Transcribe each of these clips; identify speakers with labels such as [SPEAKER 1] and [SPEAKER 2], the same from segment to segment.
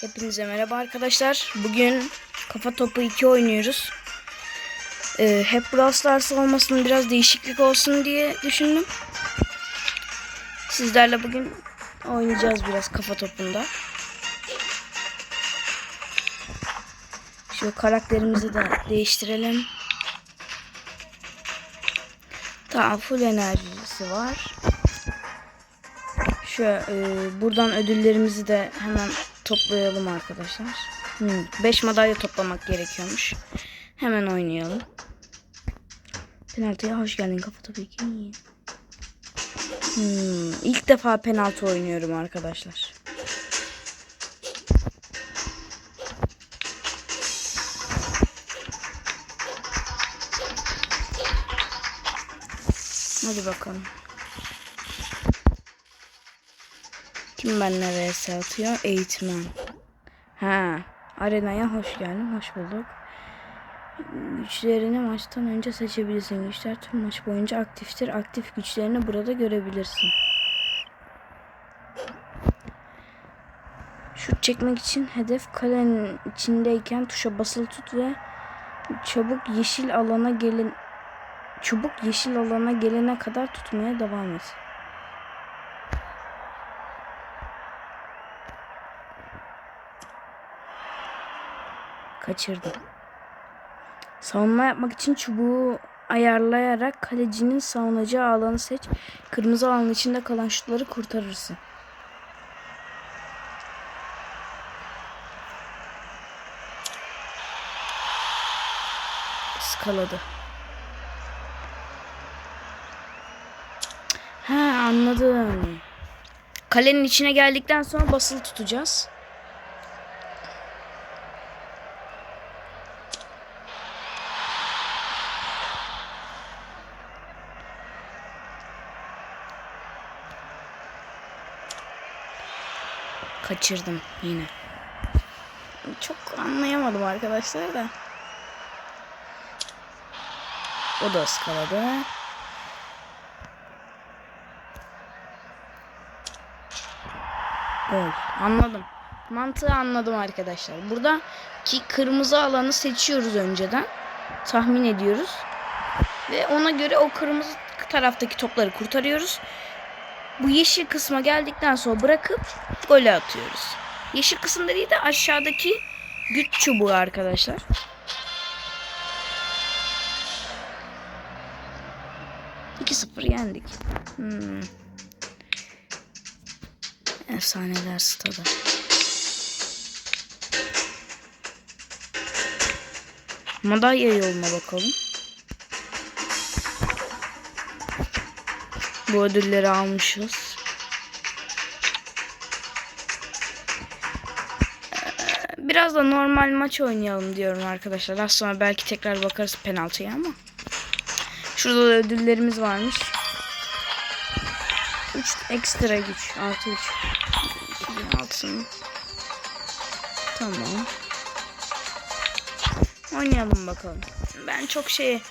[SPEAKER 1] Hepinize merhaba arkadaşlar. Bugün Kafa Topu 2 oynuyoruz. Ee, hep Brawl Stars olmasın biraz değişiklik olsun diye düşündüm. Sizlerle bugün oynayacağız biraz Kafa Topu'nda. Şu karakterimizi de değiştirelim. Tamam full enerjisi var. Şu e, buradan ödüllerimizi de hemen toplayalım arkadaşlar. 5 madalya toplamak gerekiyormuş. Hemen oynayalım. Penaltıya hoş geldin kafa tabii ki. Hmm, ilk defa penaltı oynuyorum arkadaşlar. Hadi bakalım. Kim benimle vs atıyor? Eğitmen. Ha, arenaya hoş geldin. Hoş bulduk. Güçlerini maçtan önce seçebilirsin. Güçler tüm maç boyunca aktiftir. Aktif güçlerini burada görebilirsin. Şut çekmek için hedef kalenin içindeyken tuşa basılı tut ve çabuk yeşil alana gelin çubuk yeşil alana gelene kadar tutmaya devam et. Kaçırdım. Savunma yapmak için çubuğu ayarlayarak kalecinin savunacağı alanı seç. Kırmızı alanın içinde kalan şutları kurtarırsın. Iskaladı. Ha anladım. Kalenin içine geldikten sonra basılı tutacağız. Kaçırdım yine. Çok anlayamadım arkadaşlar da. O da ıskaladı. Gol. Anladım. Mantığı anladım arkadaşlar. Burada ki kırmızı alanı seçiyoruz önceden. Tahmin ediyoruz. Ve ona göre o kırmızı taraftaki topları kurtarıyoruz. Bu yeşil kısma geldikten sonra bırakıp gole atıyoruz. Yeşil kısım dediği de aşağıdaki güç çubuğu arkadaşlar. İki sıfır yendik. Hmm. Efsaneler stadı. Madalya yoluna bakalım. Bu ödülleri almışız. Biraz da normal maç oynayalım diyorum arkadaşlar. Az sonra belki tekrar bakarız penaltıya ama. Şurada da ödüllerimiz varmış. 3 ekstra güç. Artı 3. 2006'sın. Tamam. Oynayalım bakalım. Ben çok şey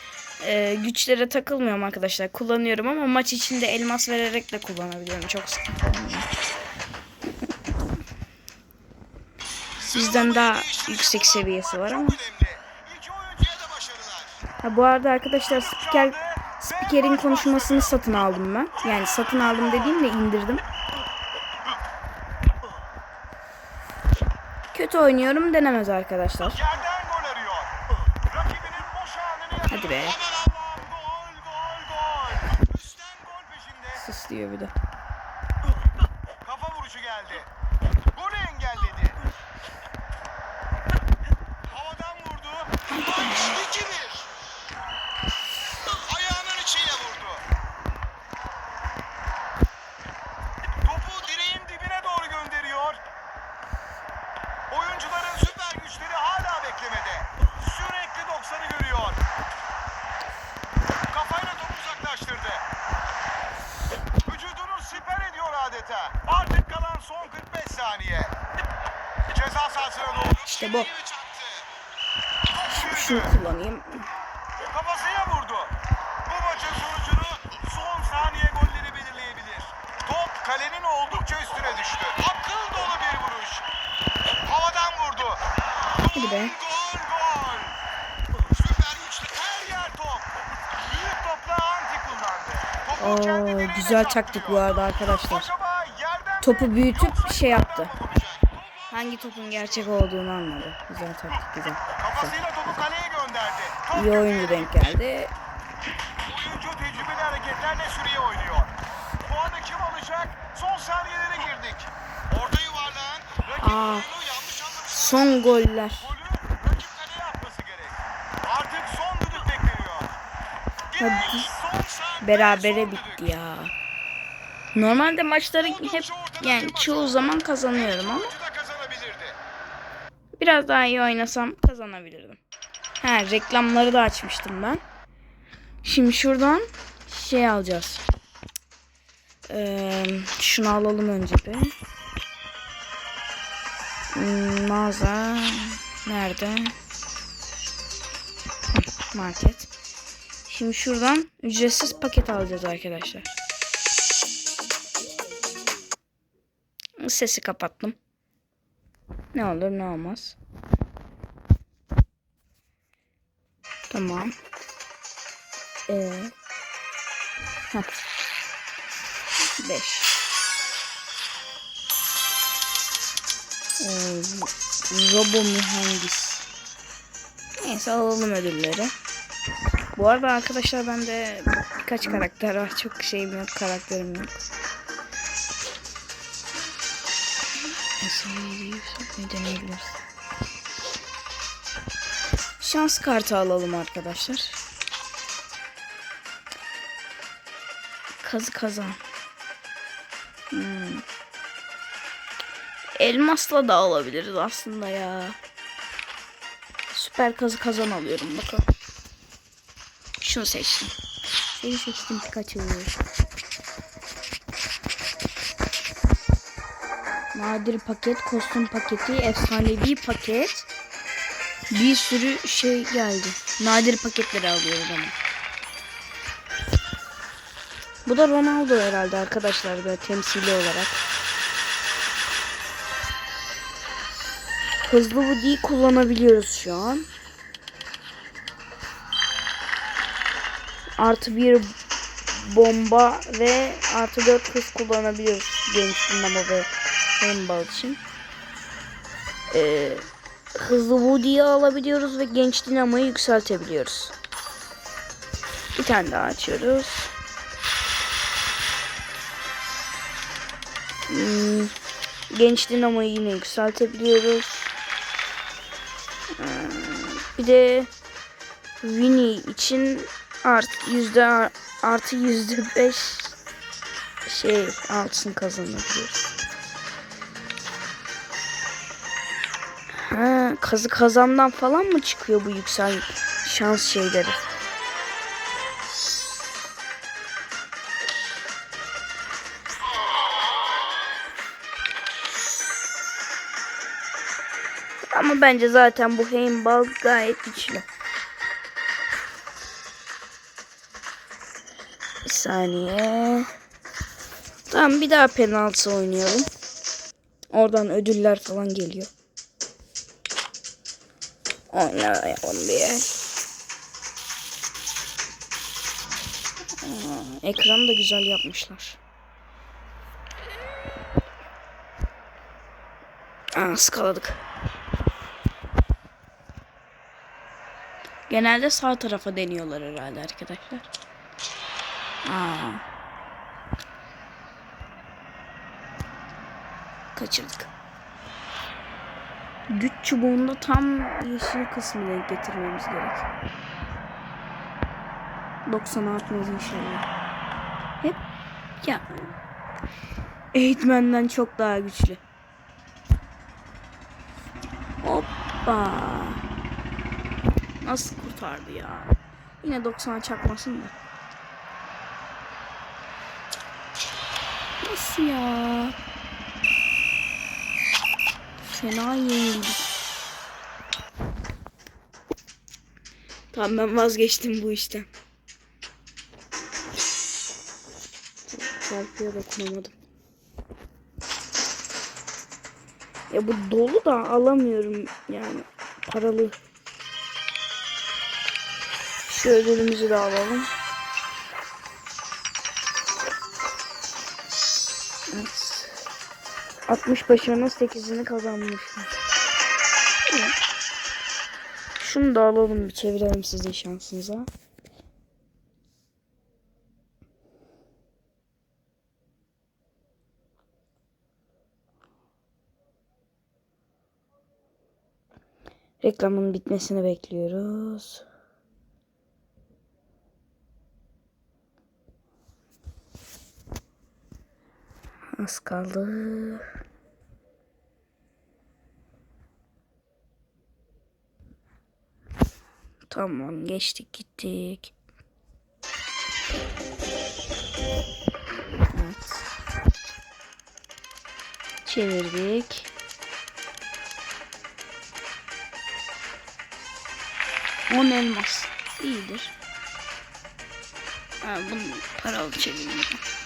[SPEAKER 1] e, güçlere takılmıyorum arkadaşlar. Kullanıyorum ama maç içinde elmas vererek de kullanabiliyorum. Çok sıkıntı olmuyor. Sizden daha yüksek seviyesi var ama.
[SPEAKER 2] İki oyuncuya da başarılar.
[SPEAKER 1] Ha, bu arada arkadaşlar spiker spikerin konuşmasını satın aldım ben. Yani satın aldım dediğimle indirdim. Kötü oynuyorum denemez arkadaşlar.
[SPEAKER 2] Yerden gol arıyor. Rakibinin boş anını yakaladı.
[SPEAKER 1] Hadi be.
[SPEAKER 2] Aman Allah'ım gol gol gol. Üstten gol peşinde.
[SPEAKER 1] Sus diyor bir de.
[SPEAKER 2] Kafa vuruşu geldi. Golü engelledi. Havadan vurdu. 2-1. Ayağının içiyle vurdu. Topu direğin dibine doğru gönderiyor. Oyuncuların süper güçleri hala beklemede. Sürekli 90'ı görüyor. Kafayla topu uzaklaştırdı. Vücudunu siper ediyor adeta. Artık kalan son 45 saniye. Ceza sahasına doğru.
[SPEAKER 1] İşte bu. Şunu kullanayım.
[SPEAKER 2] Kafasına vurdu. Bu maçın sonucunu son saniye golleri belirleyebilir. Top kalenin oldukça üstüne düştü. Akıl dolu bir vuruş. Hava
[SPEAKER 1] Hadi be.
[SPEAKER 2] Gol gol. Süper güçlü. Her yer top. Büyük topla anti kullandı. Topu
[SPEAKER 1] Oo,
[SPEAKER 2] kendi direğine
[SPEAKER 1] güzel taktik bu arada arkadaşlar. Topu büyütüp şey yaptı. Hangi topun gerçek olduğunu anladı. Güzel taktik güzel.
[SPEAKER 2] Kafasıyla
[SPEAKER 1] İyi oyuncu denk geldi.
[SPEAKER 2] Oyuncu tecrübeli hareketlerle süreyi oynuyor. Puanı kim alacak? Son saniyelere girdik. Orta yuvarlayan rakip
[SPEAKER 1] Aa.
[SPEAKER 2] oyunu yanlış anlamış.
[SPEAKER 1] Son goller.
[SPEAKER 2] Golü rakip kaleye atması gerek. Artık son düdük bekleniyor.
[SPEAKER 1] Hadi.
[SPEAKER 2] son
[SPEAKER 1] Berabere
[SPEAKER 2] son
[SPEAKER 1] bitti
[SPEAKER 2] düdük.
[SPEAKER 1] ya. Normalde maçları hep yani çoğu zaman kazanıyorum ama biraz daha iyi oynasam kazanabilirdim. Ha reklamları da açmıştım ben. Şimdi şuradan şey alacağız. Ee, şunu alalım önce bir. Hmm, mağaza nerede? Market. Şimdi şuradan ücretsiz paket alacağız arkadaşlar. Sesi kapattım. Ne olur ne olmaz. Tamam. Ee, heh. Beş. Ee, robo mühendis. Neyse alalım ödülleri. Bu arada arkadaşlar bende birkaç karakter var. Çok şeyim yok, karakterim yok. Ne deneyebiliriz? Şans kartı alalım arkadaşlar. Kazı kazan. Hmm. Elmasla da alabiliriz aslında ya. Süper kazı kazan alıyorum bakalım. Şunu seçtim. Seni seçtim Pikachu. Nadir paket, kostüm paketi, efsanevi paket. Bir sürü şey geldi. Nadir paketleri alıyoruz ama. Bu da Ronaldo herhalde arkadaşlar böyle temsili olarak. Hızlı Woody'yi kullanabiliyoruz şu an. Artı bir bomba ve artı dört hız kullanabiliyoruz genç dinamo ve handball için. Ee, hızlı Woody'yi alabiliyoruz ve genç dinamoyu yükseltebiliyoruz. Bir tane daha açıyoruz. Hmm, genç dinamoyu yine yükseltebiliyoruz. Hmm, bir de Winnie için art yüzde ar- artı yüzde beş şey altın kazanabiliyoruz. Ha, kazı kazandan falan mı çıkıyor bu yüksel şans şeyleri? Ama bence zaten bu handball gayet güçlü. Bir saniye. Tamam bir daha penaltı oynayalım. Oradan ödüller falan geliyor. Oynayalım bir. Aa, ekranı da güzel yapmışlar. Aa, ıskaladık. Genelde sağ tarafa deniyorlar herhalde arkadaşlar. Aa. Kaçırdık. Güç çubuğunda tam yeşil kısmı denk getirmemiz gerek. 90 atmaz inşallah. Hep ya eğitmenden çok daha güçlü. Hoppa. Nasıl kurtardı ya? Yine 90'a çakmasın da. Nasıl ya? Fena yenildik. Tamam ben vazgeçtim bu işten. Çarpıya dokunamadım. Ya bu dolu da alamıyorum yani. paralı. Şu ödülümüzü de alalım. 60 başarının 8'ini kazanmışım. Şunu da alalım bir çevirelim sizin şansınıza. Reklamın bitmesini bekliyoruz. Az kaldı. Tamam geçtik gittik. Evet. Çevirdik. On elmas. İyidir. Ha, bunu paralı çevireyim.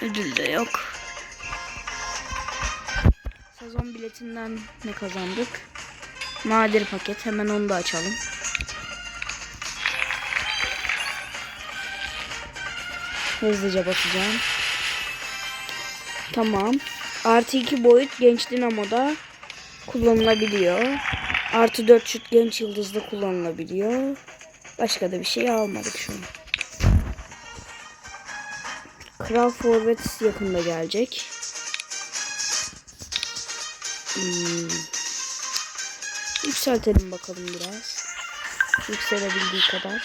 [SPEAKER 1] Ödül de yok. Sezon biletinden ne kazandık? Nadir paket. Hemen onu da açalım. Hızlıca basacağım. Tamam. Artı 2 boyut genç dinamoda kullanılabiliyor. Artı 4 şut genç yıldızda kullanılabiliyor. Başka da bir şey almadık şu an. Kral Forvet yakında gelecek. Hmm. Yükseltelim bakalım biraz. Yükselebildiği kadar.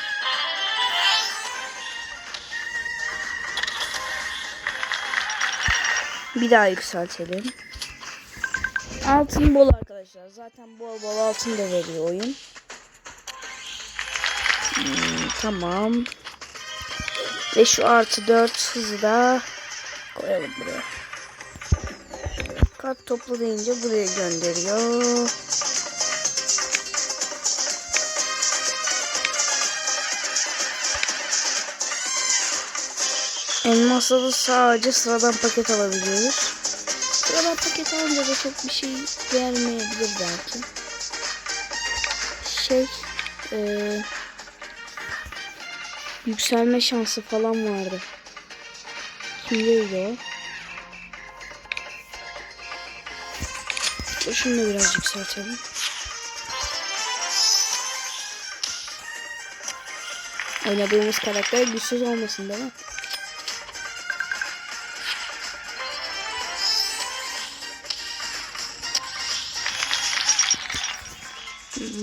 [SPEAKER 1] Bir daha yükseltelim. Altın bol arkadaşlar. Zaten bol bol altın da veriyor oyun. Hmm, tamam. Ve şu artı 4 hızı da koyalım buraya. Kart topla deyince buraya gönderiyor. Elmasla da sadece sıradan paket alabiliyoruz. Sıradan paket alınca da çok bir şey vermeyebilir belki. Şey, eee yükselme şansı falan vardı. Kimdeydi o? Şunu da biraz yükseltelim. Oynadığımız karakter güçsüz olmasın değil mi?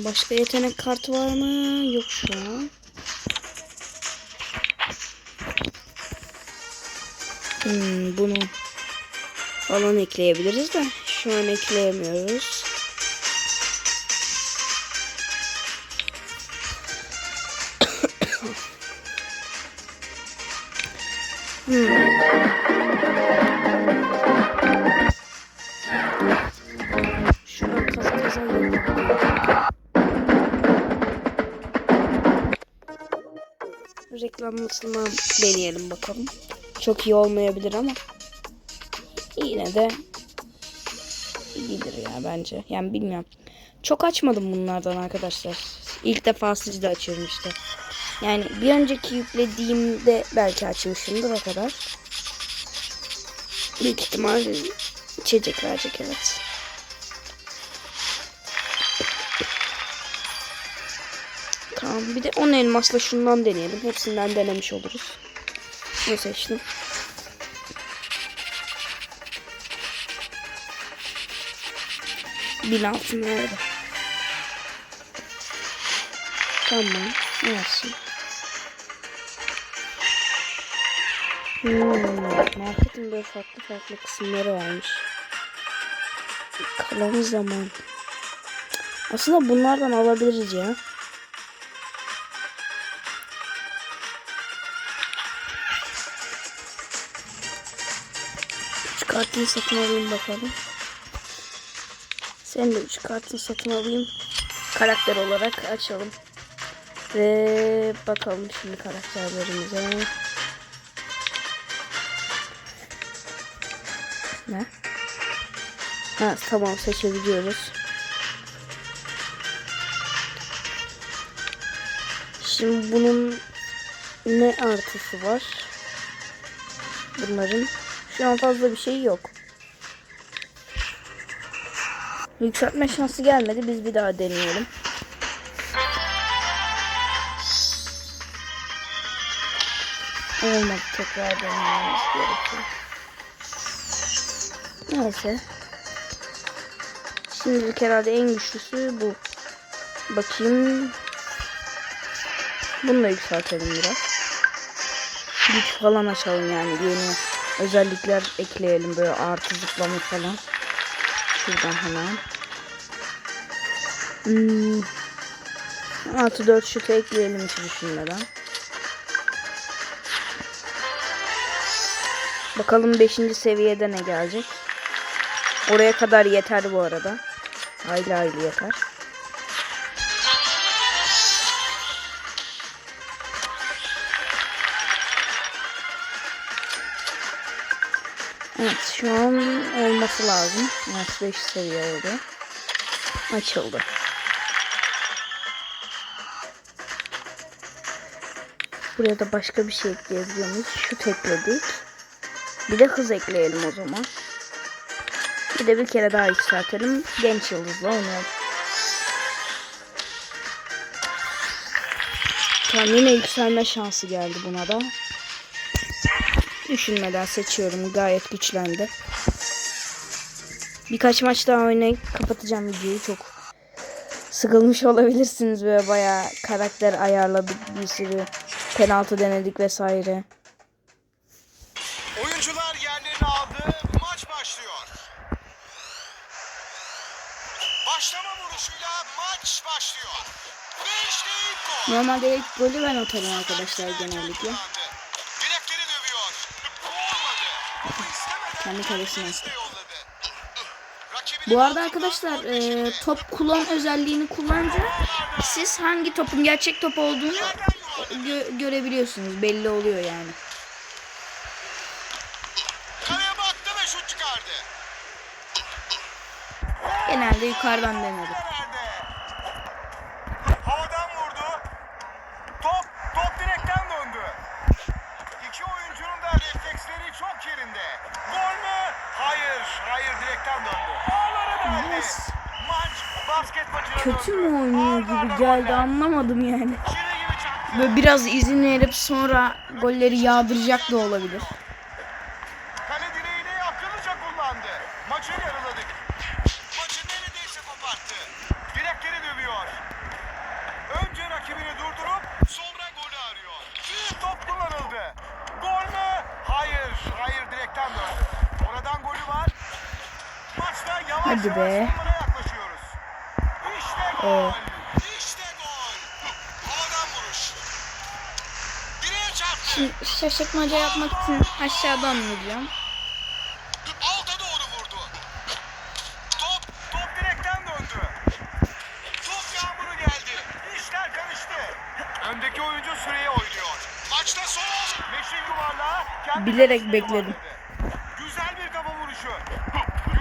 [SPEAKER 1] Başka yetenek kartı var mı? Yok şu an. Hmm, bunu falan ekleyebiliriz de şu an ekleyemiyoruz. hmm. Yapalım. Reklamlısını deneyelim bakalım. Çok iyi olmayabilir ama yine de iyidir ya bence. Yani bilmiyorum. Çok açmadım bunlardan arkadaşlar. İlk defa sizde açıyorum işte. Yani bir önceki yüklediğimde belki açmışımdır o kadar. Büyük ihtimal içecek verecek evet. Tamam bir de 10 elmasla şundan deneyelim. Hepsinden denemiş oluruz. Ne seçtim? Bin altın nerede? Tamam. Olsun. Hmm, marketin böyle farklı farklı kısımları varmış. Kalan zaman. Aslında bunlardan alabiliriz ya. kartını satın alayım bakalım. Sen de üç kartını satın alayım. Karakter olarak açalım. Ve bakalım şimdi karakterlerimize. Ne? Ha tamam seçebiliyoruz. Şimdi bunun ne artısı var? Bunların şu an fazla bir şey yok. Yükseltme şansı gelmedi. Biz bir daha deneyelim. Olmadı. Tekrar denememiz gerekiyor. Neyse. Şimdilik herhalde en güçlüsü bu. Bakayım. Bunu da yükseltelim biraz. Güç falan açalım yani. Yeni özellikler ekleyelim. Böyle artı zıplama falan. Şuradan hemen. Hmm. Artı 4 şutu ekleyelim hiç düşünmeden. Bakalım 5. seviyede ne gelecek. Oraya kadar yeter bu arada. Hayli hayli yeter. Evet şu an olması lazım. Evet 5 seviye oldu. Açıldı. Buraya da başka bir şey ekleyebiliyor muyuz? Şut. Bir de hız ekleyelim o zaman. Bir de bir kere daha yükseltelim. Genç yıldızla oynayalım. Tamam yine yükselme şansı geldi buna da. Düşünmeden seçiyorum. Gayet güçlendi. Birkaç maç daha oynayıp kapatacağım videoyu. Çok sıkılmış olabilirsiniz böyle bayağı karakter ayarladık bir sürü penaltı denedik vesaire.
[SPEAKER 2] Oyuncular yerlerini aldı. Maç başlıyor. Başlama vuruşuyla maç başlıyor. Ve işte ilk gol.
[SPEAKER 1] Normalde ilk golü ben atarım arkadaşlar genellikle.
[SPEAKER 2] Direkleri dövüyor. Olmadı. Ama istemeden
[SPEAKER 1] Kendi kalesine attı. Bu arada arkadaşlar e, top kullan özelliğini kullanınca siz hangi topun gerçek top olduğunu gö- görebiliyorsunuz. Belli oluyor yani. Genelde yukarıdan denerim.
[SPEAKER 2] Nerede? Havadan vurdu. Top, top direkten döndü. İki oyuncunun da refleksleri çok yerinde. Gol mü? Hayır, direkten döndü.
[SPEAKER 1] Yes.
[SPEAKER 2] Maç basket maçına
[SPEAKER 1] Kötü
[SPEAKER 2] döndü.
[SPEAKER 1] mü oynuyor gibi geldi anlamadım yani. Böyle biraz izin verip sonra golleri yağdıracak da olabilir.
[SPEAKER 2] Kale direğini akıllıca kullandı. Maçı yarıladık. Maçı neredeyse koparttı. Direkleri dövüyor. Önce rakibini durdurup sonra golü arıyor. Bir top kullanıldı. Gol mü? Hayır. Hayır direkten döndü. Oradan golü var. Maçta yavaş
[SPEAKER 1] Hadi be.
[SPEAKER 2] İşte gol. İşte gol. Havadan vuruş. Direğe çarptı.
[SPEAKER 1] Şimdi şaşırtmaca yapmak için aşağıdan vuracağım.
[SPEAKER 2] Alta doğru vurdu. Top, top direkten döndü. Top yağmuru geldi. İşler karıştı. Öndeki oyuncu süreye oynuyor. Maçta son. Meşin yuvarlağı kendi
[SPEAKER 1] Bilerek bekledim.
[SPEAKER 2] Güzel bir kafa vuruşu.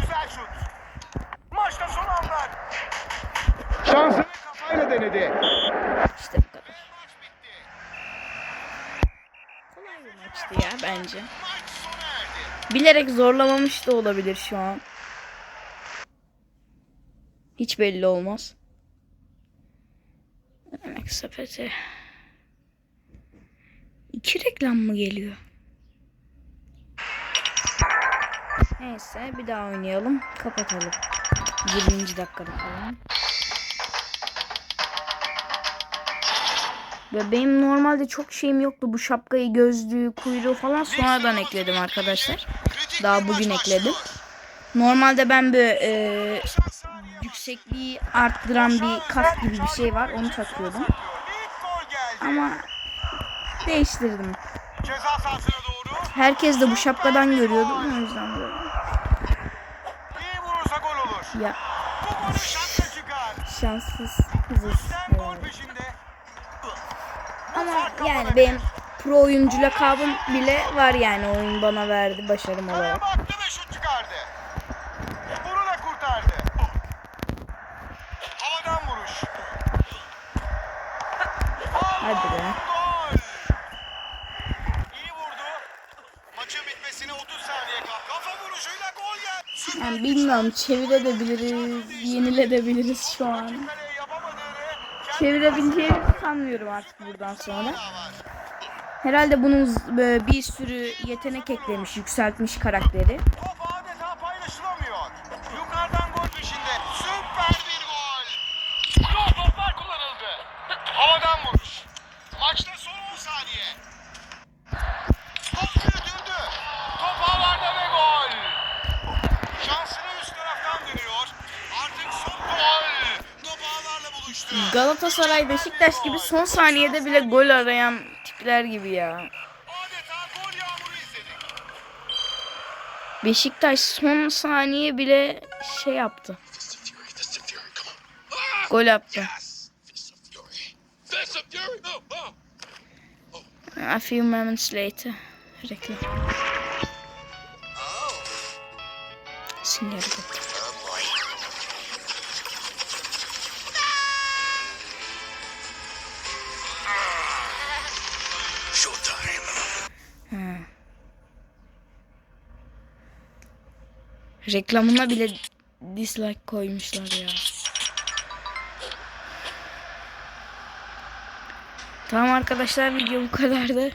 [SPEAKER 2] Güzel şut. Maçta son anlar. Şansını kafayla denedi.
[SPEAKER 1] İşte bu kadar.
[SPEAKER 2] Maç bitti.
[SPEAKER 1] Kolay bir maçtı ya bence. Bilerek zorlamamış da olabilir şu an. Hiç belli olmaz. Emek sepeti. İki reklam mı geliyor? Neyse bir daha oynayalım. Kapatalım. 20. dakikada falan. Benim normalde çok şeyim yoktu. Bu şapkayı, gözlüğü, kuyruğu falan sonradan ekledim arkadaşlar. Daha bugün ekledim. Normalde ben böyle e, yüksekliği arttıran bir kask gibi bir şey var. Onu takıyordum. Ama değiştirdim. Herkes de bu şapkadan görüyordu. O yüzden böyle. Ya şanssız kızız. Evet ama yani benim pro oyuncu lakabım bile var yani oyun bana verdi başarım olarak.
[SPEAKER 2] Hadi be. Yani bilmiyorum çevire
[SPEAKER 1] de biliriz, yenile de biliriz şu an. Çevirebileceğimizi sanmıyorum artık buradan sonra. Herhalde bunun bir sürü yetenek eklemiş, yükseltmiş karakteri. Galatasaray, Beşiktaş gibi son saniyede bile gol arayan tipler gibi ya. Beşiktaş son saniye bile şey yaptı. Gol!
[SPEAKER 3] Oh, oh.
[SPEAKER 1] A few moments later. Reklam. Sinyal gitti. Reklamına bile dislike koymuşlar ya. Tamam arkadaşlar video bu kadardı.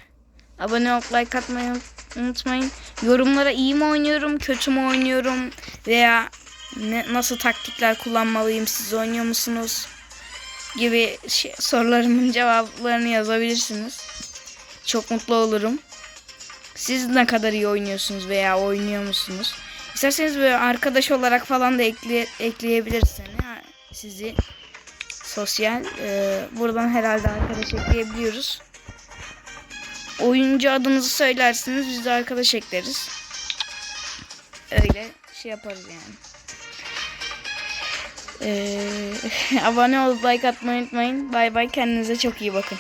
[SPEAKER 1] Abone olup like atmayı unutmayın. Yorumlara iyi mi oynuyorum, kötü mü oynuyorum veya ne, nasıl taktikler kullanmalıyım, siz oynuyor musunuz gibi şey, sorularımın cevaplarını yazabilirsiniz. Çok mutlu olurum. Siz ne kadar iyi oynuyorsunuz veya oynuyor musunuz? İsterseniz böyle arkadaş olarak falan da ekle, ekleyebilirsiniz ha, sizi sosyal. Ee, buradan herhalde arkadaş ekleyebiliyoruz. Oyuncu adınızı söylersiniz biz de arkadaş ekleriz. Öyle şey yaparız yani. Ee, abone olup like atmayı unutmayın. Bay bay kendinize çok iyi bakın.